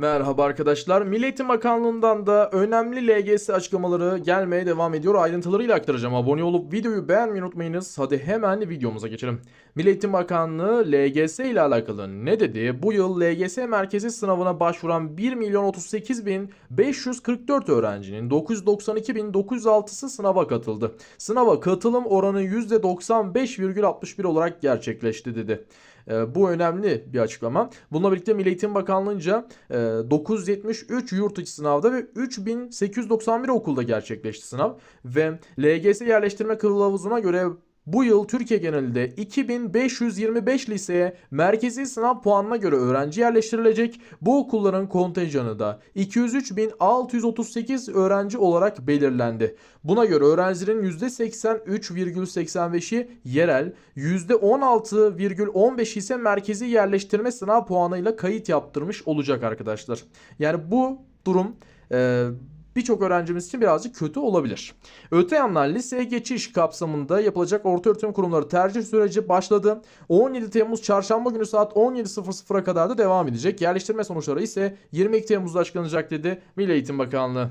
Merhaba arkadaşlar. Milli Bakanlığı'ndan da önemli LGS açıklamaları gelmeye devam ediyor. Ayrıntılarıyla aktaracağım. Abone olup videoyu beğenmeyi unutmayınız. Hadi hemen videomuza geçelim. Milli Bakanlığı LGS ile alakalı ne dedi? Bu yıl LGS merkezi sınavına başvuran 1 milyon 38 bin 544 öğrencinin 992 bin 906'sı sınava katıldı. Sınava katılım oranı %95,61 olarak gerçekleşti dedi. E, bu önemli bir açıklama. Bununla birlikte Milli Eğitim Bakanlığı'nca e, 973 yurt içi sınavda ve 3891 okulda gerçekleşti sınav. Ve LGS yerleştirme kılavuzuna göre bu yıl Türkiye genelinde 2525 liseye merkezi sınav puanına göre öğrenci yerleştirilecek. Bu okulların kontenjanı da 203.638 öğrenci olarak belirlendi. Buna göre öğrencilerin %83,85'i yerel, %16,15 ise merkezi yerleştirme sınav puanıyla kayıt yaptırmış olacak arkadaşlar. Yani bu durum e, birçok öğrencimiz için birazcık kötü olabilir. Öte yandan liseye geçiş kapsamında yapılacak ortaöğretim kurumları tercih süreci başladı. 17 Temmuz çarşamba günü saat 17.00'a kadar da devam edecek. Yerleştirme sonuçları ise 22 Temmuz'da açıklanacak dedi Milli Eğitim Bakanlığı.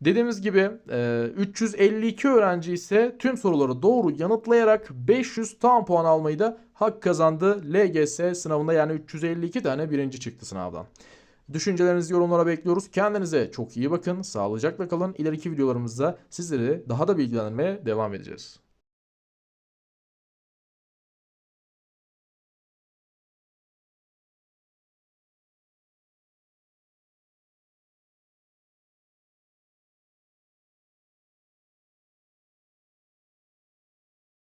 Dediğimiz gibi e, 352 öğrenci ise tüm soruları doğru yanıtlayarak 500 tam puan almayı da hak kazandı LGS sınavında yani 352 tane birinci çıktı sınavdan. Düşüncelerinizi yorumlara bekliyoruz. Kendinize çok iyi bakın. Sağlıcakla kalın. İleriki videolarımızda sizleri daha da bilgilendirmeye devam edeceğiz.